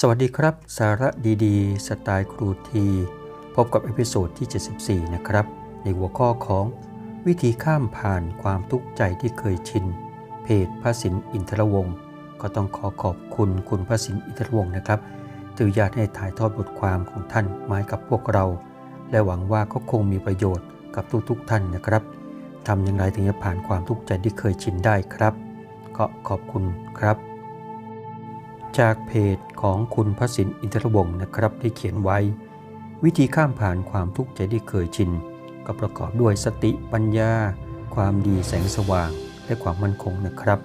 สวัสดีครับ สาระดีๆ สไตล์ครูที พบกับเอพิโซดที่ 74 นะครับ ในหัวข้อของวิธีข้ามผ่านความทุกข์ใจที่เคยชิน เพจพระสินอินทรวงศ์ก็ต้องขอขอบคุณคุณพระสินอินทรวงศ์นะครับที่อนุญาตให้ถ่ายทอดบทความของท่านมาให้กับพวกเรา และหวังว่าก็คงมีประโยชน์กับทุกๆท่านนะครับทำอย่างไรถึงจะผ่านความทุกข์ใจที่เคยชินได้ครับ ก็ขอบคุณครับ จากเพจของคุณพระสินอินทรวงศ์นะครับได้เขียนไว้ วิธีข้ามผ่านความทุกข์ใจที่เคยชิน ก็ประกอบด้วยสติปัญญา ความดีแสงสว่าง และความมั่นคงนะครับ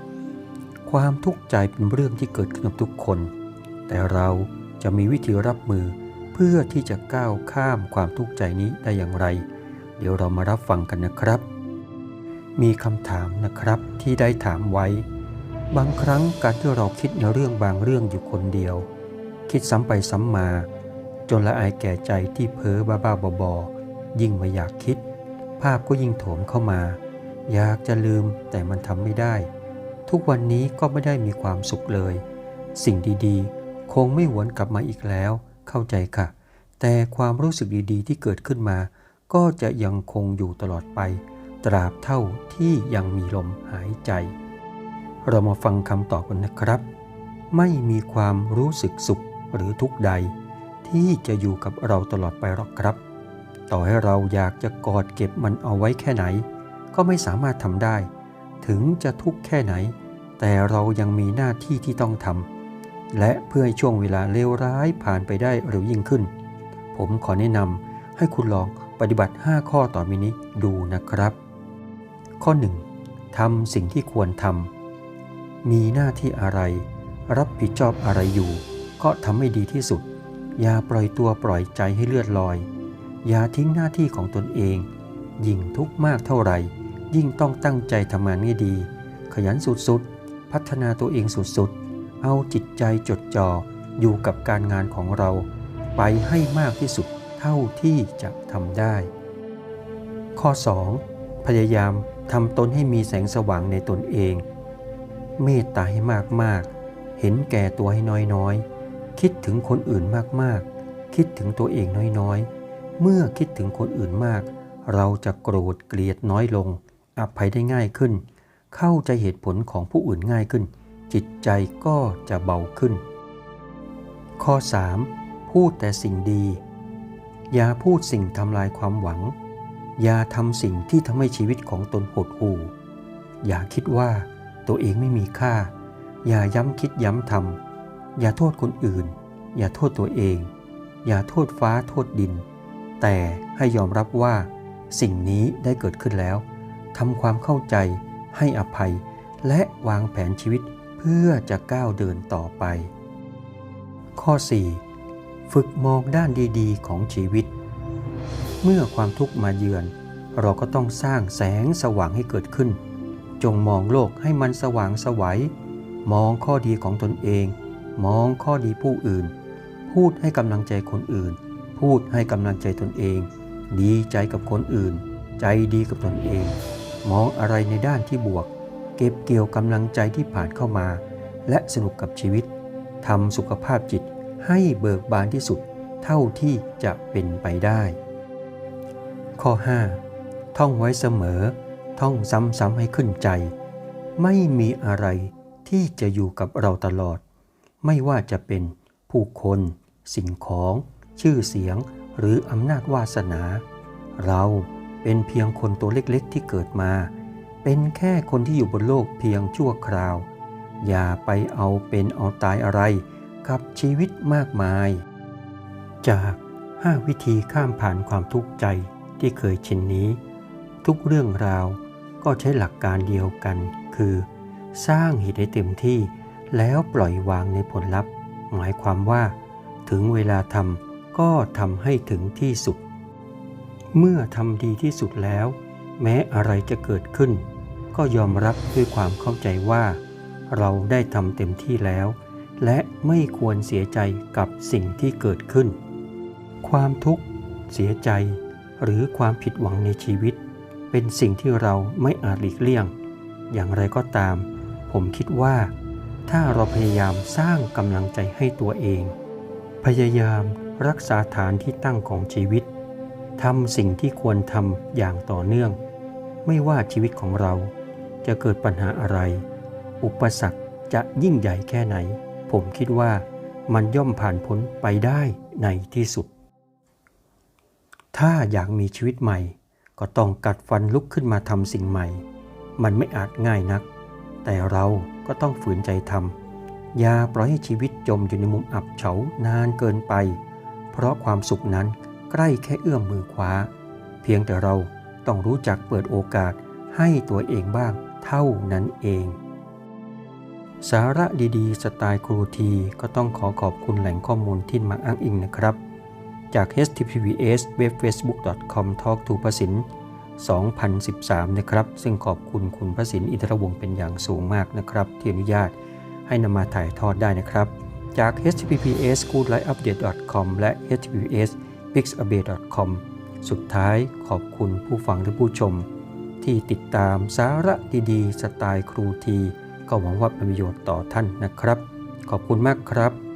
ความทุกข์ใจเป็นเรื่องที่เกิดขึ้นกับทุกคน แต่เราจะมีวิธีรับมือเพื่อที่จะก้าวข้ามความทุกข์ใจนี้ได้อย่างไร เดี๋ยวเรามารับฟังกันนะครับ มีคำถามนะครับที่ได้ถามไว้ บางครั้งการที่เราคิดในเรื่องบางเรื่องอยู่คนเดียว คิดซ้ำไปซ้ำมา จนละอายแก่ใจที่เพ้อบ้าๆบอๆยิ่งไม่อยากคิด ภาพก็ยิ่งโถมเข้ามา อยากจะลืมแต่มันทำไม่ได้ ทุกวันนี้ก็ไม่ได้มีความสุขเลย สิ่งดีๆ คงไม่หวนกลับมาอีกแล้ว เข้าใจค่ะ แต่ความรู้สึกดีๆ ที่เกิดขึ้นมา ก็จะยังคงอยู่ตลอดไป ตราบเท่าที่ยังมีลมหายใจ เรามาฟังคำตอบกันนะครับ ไม่มีความรู้สึกสุขหรือทุกข์ใด ที่จะอยู่กับเราตลอดไปหรอกครับ ต่อให้เราอยากจะกอดเก็บมันเอาไว้แค่ไหน ก็ไม่สามารถทำได้ ถึงจะทุกข์แค่ไหน แต่เรายังมีหน้าที่ที่ต้องทำและเพื่อให้ช่วงเวลาเลวร้ายผ่านไปได้เร็วยิ่งขึ้น ผมขอแนะนำให้คุณลองปฏิบัติ 5 ข้อต่อไปนี้ดูนะครับ ข้อ 1. ทำสิ่งที่ควรทำ มีหน้าที่อะไร รับผิดชอบอะไรอยู่ ก็ทำให้ดีที่สุด อย่าปล่อยตัวปล่อยใจให้เลือดลอย อย่าทิ้งหน้าที่ของตนเอง ยิ่งทุกข์มากเท่าไหร่ ยิ่งต้องตั้งใจทำงานให้ดี ขยันสุดๆ พัฒนาตัวเองสุดๆ เอาจิตใจจดจ่ออยู่กับการงานของเรา ไปให้มากที่สุดเท่าที่จะทำได้ ข้อ 2. พยายามทำตนให้มีแสงสว่างในตนเอง เมตตาให้มากๆ เห็นแก่ตัวให้น้อยๆ คิดถึงคนอื่นมากๆ คิดถึงตัวเองน้อยๆ เมื่อคิดถึงคนอื่นมาก เราจะโกรธเกลียดน้อยลง อภัยได้ง่ายขึ้น เข้าใจเหตุผลของผู้อื่นง่ายขึ้น จิตใจก็จะเบาขึ้น ข้อ 3. พูดแต่สิ่งดี อย่าพูดสิ่งทำลายความหวัง อย่าทำสิ่งที่ทำให้ชีวิตของตนหดหู่อย่าคิดว่า ตัวเองไม่มีค่า อย่าย้ำคิดย้ำทำอย่าโทษคนอื่น อย่าโทษตัวเอง อย่าโทษฟ้าโทษดิน แต่ให้ยอมรับว่า สิ่งนี้ได้เกิดขึ้นแล้วทำความเข้าใจ ให้อภัย และวางแผนชีวิตเพื่อจะก้าวเดินต่อไป ข้อ 4. ฝึกมองด้านดีๆ ของชีวิต เมื่อความทุกข์มาเยือน เราก็ต้องสร้างแสงสว่างให้เกิดขึ้น จงมองโลกให้มันสว่างสวัย มองข้อดีของตนเอง มองข้อดีผู้อื่น พูดให้กำลังใจคนอื่น พูดให้กำลังใจตนเอง ดีใจกับคนอื่น ใจดีกับตนเอง มองอะไรในด้านที่บวก เก็บเกี่ยวกำลังใจที่ผ่านเข้ามา และสนุกกับชีวิตทำสุขภาพจิตให้เบิกบานที่สุดเท่าที่จะเป็นไปได้ ข้อ 5. ท่องไว้เสมอ ท่องซ้ำๆให้ขึ้นใจ ไม่มีอะไรที่จะอยู่กับเราตลอด ไม่ว่าจะเป็นผู้คน สิ่งของ ชื่อเสียง หรืออำนาจวาสนา เราเป็นเพียงคนตัวเล็กๆที่เกิดมา เป็นแค่คนที่อยู่บนโลกเพียงชั่วคราว อย่าไปเอาเป็นเอาตายอะไร กับชีวิตมากมาย จาก 5 วิธีข้ามผ่านความทุกข์ใจที่เคยชินนี้ ทุกเรื่องราว ก็ใช้หลักการเดียวกัน คือ สร้างเหตุให้เต็มที่ แล้วปล่อยวางในผลลัพธ์ หมายความว่า ถึงเวลาทำก็ทำให้ถึงที่สุด เมื่อทำดีที่สุดแล้ว แม้อะไรจะเกิดขึ้น ก็ยอมรับด้วยความเข้าใจว่า เราได้ทำเต็มที่แล้ว และไม่ควรเสียใจกับสิ่งที่เกิดขึ้น ความทุกข์ เสียใจ หรือความผิดหวังในชีวิต เป็นสิ่งที่เราไม่อาจหลีกเลี่ยง อย่างไรก็ตาม ผมคิดว่า ถ้าเราพยายามสร้างกำลังใจให้ตัวเอง พยายามรักษาฐานที่ตั้งของชีวิตทำสิ่งที่ควรทำอย่างต่อเนื่อง ไม่ว่าชีวิตของเราจะเกิดปัญหาอะไร อุปสรรคจะยิ่งใหญ่แค่ไหน ผมคิดว่ามันย่อมผ่านพ้นไปได้ในที่สุด ถ้าอยากมีชีวิตใหม่ ก็ต้องกัดฟันลุกขึ้นมาทำสิ่งใหม่ มันไม่อาจง่ายนัก แต่เราก็ต้องฝืนใจทำอย่าปล่อยให้ชีวิตจมอยู่ในมุมอับเฉานานเกินไป เพราะความสุขนั้นใกล้แค่เอื้อมมือคว้าเพียงแต่เราต้องรู้จักเปิดโอกาสให้ตัวเองบ้างเท่านั้นเอง สาระดีๆ สไตล์ครูทีก็ต้องขอขอบคุณแหล่งข้อมูลที่มาอ้างอิงนะครับ จาก https web facebook.com talk to พสิน2013 นะครับ ซึ่งขอบคุณคุณพระสินอินทรวงศ์เป็นอย่างสูงมากนะครับ ที่อนุญาตให้นำมาถ่ายทอดได้นะครับ จาก https goodlifeupdate.com และ https pixabay.com สุดท้ายขอบคุณผู้ฟังและผู้ชม ที่ติดตามสาระดีๆ สไตล์ครูที ก็หวังว่าเป็นประโยชน์ต่อท่านนะครับ ขอบคุณมากครับ